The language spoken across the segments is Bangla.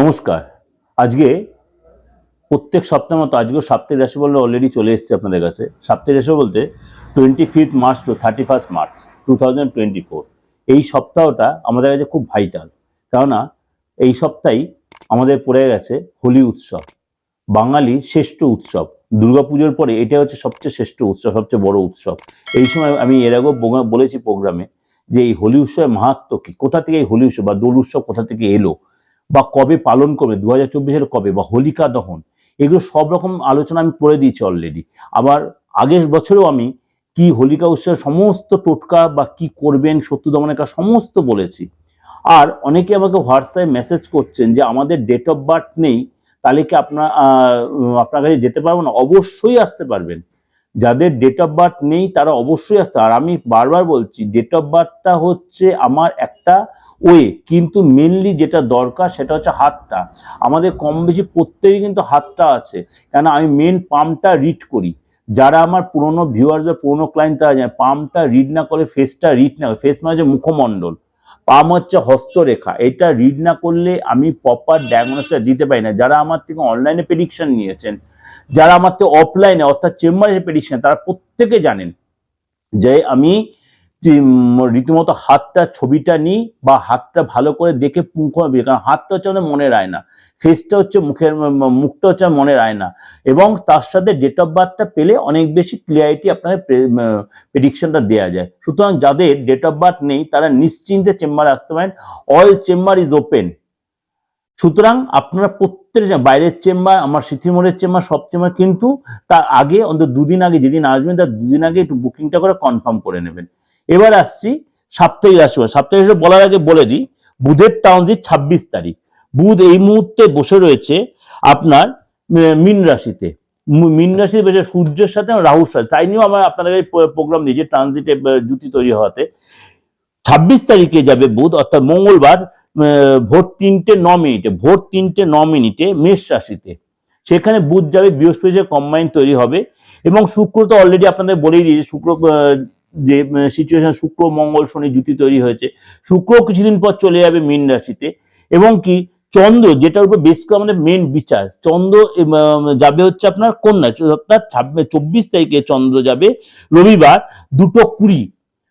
নমস্কার। আজকে প্রত্যেক সপ্তাহ মতো আজকেও সাপ্তাহিক রাশি বলে অলরেডি চলে এসেছে আপনাদের কাছে। সাপ্তাহিক রাশি বলতে twenty fifth March to thirty first March two thousand twenty four এই সপ্তাহটা আমাদের কাছে খুব ভাইটাল কেননা এই সপ্তাহেই আমাদের পড়ে গেছে হোলি উৎসব। বাঙালির শ্রেষ্ঠ উৎসব। দুর্গাপুজোর পরে এটা হচ্ছে সবচেয়ে শ্রেষ্ঠ উৎসব, সবচেয়ে বড় উৎসব। এই সময় আমি এর আগেও বলেছি প্রোগ্রামে যে এই হোলি উৎসবের মাহাত্ম কি? কোথা থেকে এই হোলি উৎসব বা দোল উৎসব কোথা থেকে এলো? বা কবে পালন করবে দু হাজার চব্বিশের কবে বা হোলিকা দহন, এগুলো সব রকম আলোচনা আমি করে দিয়েছি অলরেডি আবার আগের বছরেও আমি কি হোলিকা উৎসবের সমস্ত টোটকা বা কি করবেন, শত্রু দমনের কাজ সমস্ত বলেছি। আর অনেকে আমাকে হোয়াটসঅ্যাপে মেসেজ করছেন যে আমাদের ডেট অফ বার্থ নেই, তাহলে কি আপনার আপনার কাছে যেতে পারব না? অবশ্যই আসতে পারবেন। যাদের ডেট অফ বার্থ নেই, তারা অবশ্যই আসতে আর আমি বারবার বলছি ডেট অফ বার্থটা হচ্ছে আমার একটা ওয়ে, কিন্তু মেনলি যেটা দরকার সেটা হচ্ছে হাতটা। আমাদের কম বেশি প্রত্যেকেই কিন্তু হাতটা আছে। কেন আমি মেন পাম্পটা রিড করি। যারা আমার পুরনো ভিউয়ার্স বা পুরনো ক্লায়েন্ট তারা জানে পাম্পটা রিড না করে ফেসটা রিড না ফেস মানে হচ্ছে মুখমণ্ডল। পাম হচ্ছে হস্তরেখা। এটা রিড না করলে আমি প্রপার ডায়াগনোসিস দিতে পারি না। যারা আমার থেকে অনলাইনে প্রেডিকশন নিয়েছেন, যারা আমার থেকে অফলাইনে অর্থাৎ চেম্বারে প্রেডিকশন তারা প্রত্যেকে জানেন যে আমি রীতিমতো হাতটা, ছবিটা নিই বা হাতটা ভালো করে দেখে মুখ কারণ হাতটা হচ্ছে আমাদের মনের আয়না। ফেসটা হচ্ছে মুখের, মুখটা হচ্ছে মনে মনের আয়না। এবং তার সাথে ডেট অফ বার্থটা পেলে অনেক বেশি ক্লিয়ারিটি আপনাদের প্রেডিকশনটা দেওয়া যায়। সুতরাং যাদের ডেট অফ বার্থ নেই, তারা নিশ্চিন্তে চেম্বারে আসতে পারেন। অল চেম্বার ইজ ওপেন সুতরাং আপনারা প্রত্যেক বাইরের চেম্বার আমার সিথিমোড়ের চেম্বার সব চেম্বার কিন্তু তার আগে, অন্তত দুদিন আগে যেদিন আসবেন, তার দুদিন আগে একটু বুকিংটা করে কনফার্ম করে নেবেন। এবার আসছি সাপ্তাহিক রাশি সাপ্তাহিক রাশি বলার আগে বলে দিই, বুধের ট্রানজিট ছাব্বিশ তারিখ। বুধ এই মুহূর্তে বসে রয়েছে আপনার মীন রাশিতে। মীন রাশিতে বসে সূর্যের সাথে রাহুর সাথে। তাই নিয়েও আমার আপনাদের প্রোগ্রাম দিয়েছি ট্রানজিটে জুতি তৈরি হওয়াতে। ছাব্বিশ তারিখে যাবে বুধ, অর্থাৎ মঙ্গলবার ভোর তিনটে ন মিনিটে, ভোর তিনটে ন মিনিটে মেষ রাশিতে। সেখানে বুধ যাবে বৃহস্পতি কম্বাইন তৈরি হবে এবং শুক্র তো অলরেডি আপনাদের বলেই দিয়েছে, শুক্র যে সিচুয়েশন শুক্র, মঙ্গল, শনি জুতি তৈরি হয়েছে। শুক্র কিছুদিন পর চলে যাবে মীন রাশিতে। এবং কি, চন্দ্র, যেটার উপর বেশ আমাদের মেন বিচার, চন্দ্র যাবে হচ্ছে আপনার কন্যা অর্থাৎ ছাব্বিশ, চব্বিশ তারিখে চন্দ্র যাবে। রবিবার দুটো কুড়ি,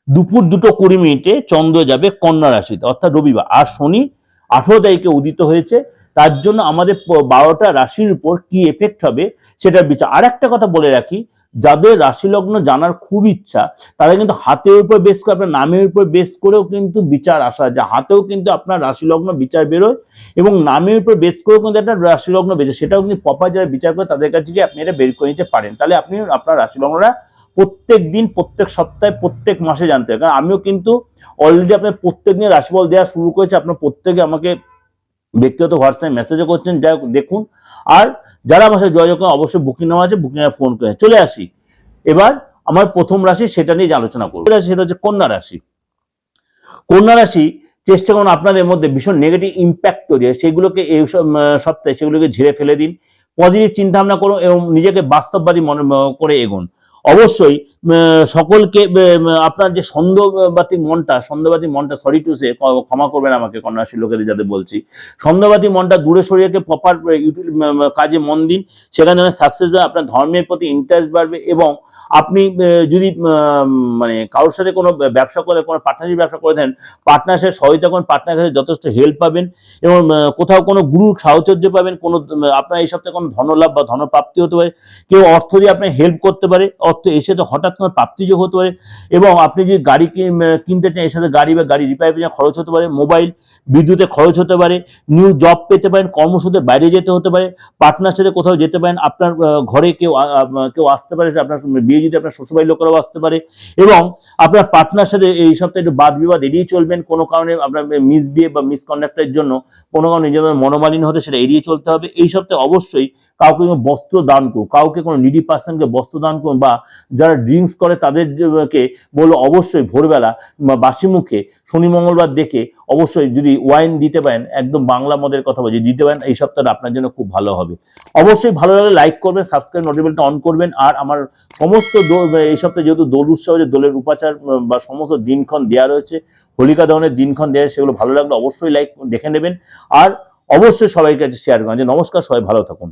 দুপুর দুটো কুড়ি মিনিটে চন্দ্র যাবে কন্যা রাশিতে, অর্থাৎ রবিবার। আর শনি আঠেরো তারিখে উদিত হয়েছে। তার জন্য আমাদের বারোটা রাশির উপর কি এফেক্ট হবে সেটার বিচার। আর একটা কথা বলে রাখি যাদের রাশি লগ্ন জানার খুব ইচ্ছা তারা কিন্তু হাতের উপর বেস করে, আপনার নামের উপর বেস করেও কিন্তু বিচার আসা যায়। হাতেও কিন্তু আপনার রাশি লগ্ন বিচার বেরোয় এবং নামের উপর বেস করেও কিন্তু একটা রাশি লগ্ন বেরোয় সেটাও কিন্তু প্রপার যারা বিচার করে তাদের কাছে গিয়ে আপনি এটা বের করে নিতে পারেন। তাহলে আপনি আপনার রাশি লগ্নটা প্রত্যেক দিন, প্রত্যেক সপ্তাহে, প্রত্যেক মাসে জানতে হবে কারণ আমিও কিন্তু অলরেডি আপনার প্রত্যেক দিন রাশিফল দেওয়া শুরু করেছে। আপনার প্রত্যেকে আমাকে ব্যক্তিগত হোয়াটসঅ্যাপে মেসেজও করছেন। যাই দেখুন। আর যারা আমার সাথে যোগাযোগ করেন, অবশ্যই বুকিং নেওয়া আছে বুকিং ফোন করে। চলে আসি। এবার আমার প্রথম রাশি, সেটা নিয়ে আলোচনা করব। সেটা হচ্ছে কন্যা রাশি। কন্যা রাশি, চেষ্টা করুন আপনাদের মধ্যে ভীষণ নেগেটিভ ইম্প্যাক্ট তৈরি হয়। সেগুলোকে এই সপ্তাহে সেগুলোকে ঝেড়ে ফেলে দিন। পজিটিভ চিন্তা ভাবনা করুন এবং নিজেকে বাস্তববাদী মনে করে এগোন। অবশ্যই সকলকে আপনার যে সন্দেহবাদী মনটা সন্দেহবাদী মনটা সরি টু সে ক্ষমা করবেন আমাকে, কন্যাশ্রী লোকেদের যাদের বলছি। সন্দেহবাদী মনটা দূরে সরিয়ে রেখে প্রপার কাজে মন দিন। সেখানে সাকসেস হবে আপনার ধর্মের প্রতি ইন্টারেস্ট বাড়বে এবং আপনি যদি মানে কারোর সাথে কোনো ব্যবসা করে, কোনো পার্টনারশিপ ব্যবসা করে দেন পার্টনারশিপ সহায়তা করেন পার্টনার কাছে যথেষ্ট হেল্প পাবেন এবং কোথাও কোনো গুরুর সাহচর্য পাবেন, কোনো আপনার এই সপ্তাহে কোনো ধনলাভ বা ধনপ্রাপ্তি হতে পারে, কেউ অর্থ দিয়ে আপনি হেল্প করতে পারে, অর্থ এসে তো হঠাৎ কোনো প্রাপ্তিযোগ হতে পারে এবং আপনি যদি গাড়ি কিন- কিনতে চান, এর সাথে গাড়ি বা গাড়ি রিপেয়ার খরচ হতে পারে মোবাইল বিদ্যুতে খরচ হতে পারে নিউ জব পেতে পারেন, কর্মসূত্রে বাইরে যেতে হতে পারে পার্টনার সাথে কোথাও যেতে পারেন, আপনার ঘরে কেউ কেউ আসতে পারে আপনার বিয়ে যদি আপনার শ্বশুরবাড়ির লোকেরাও আসতে পারে এবং আপনার পার্টনার সাথে এই সপ্তাহে একটু বাদ বিবাদ এড়িয়ে চলবেন, কোনো কারণে আপনার মিস বিয়ে বা মিসকন্ডাক্টের জন্য, কোনো কারণে নিজেদের মনোমালিন্য হতে সেটা এড়িয়ে চলতে হবে। এই সপ্তাহে অবশ্যই কাউকে বস্ত্র দান করুন, কাউকে কোনো নিডি পার্সনকে বস্ত্র দান করুন বা যারা ড্রিঙ্কস করে তাদেরকে বলব অবশ্যই ভোরবেলা বাসি মুখে শনি, মঙ্গলবার দেখে অবশ্যই যদি ওয়াইন দিতে পারেন, একদম বাংলা মদের কথা বলছি, দিতে পারেন, এই সপ্তাহটা আপনার জন্য খুব ভালো হবে। অবশ্যই ভালো লাগলে লাইক করবেন সাবস্ক্রাইব নোটিফিকেশনটা অন করবেন, আর আমার সমস্ত এই সপ্তাহে যেহেতু দোল উৎসব যে দোলের উপাচার বা সমস্ত দিনক্ষণ দেওয়া রয়েছে, হোলিকা দহনের দিনক্ষণ দেওয়া সেগুলো ভালো লাগলে অবশ্যই লাইক দেখে নেবেন। আর অবশ্যই সবাইকে কাছে শেয়ার করেন যে নমস্কার, সবাই ভালো থাকুন।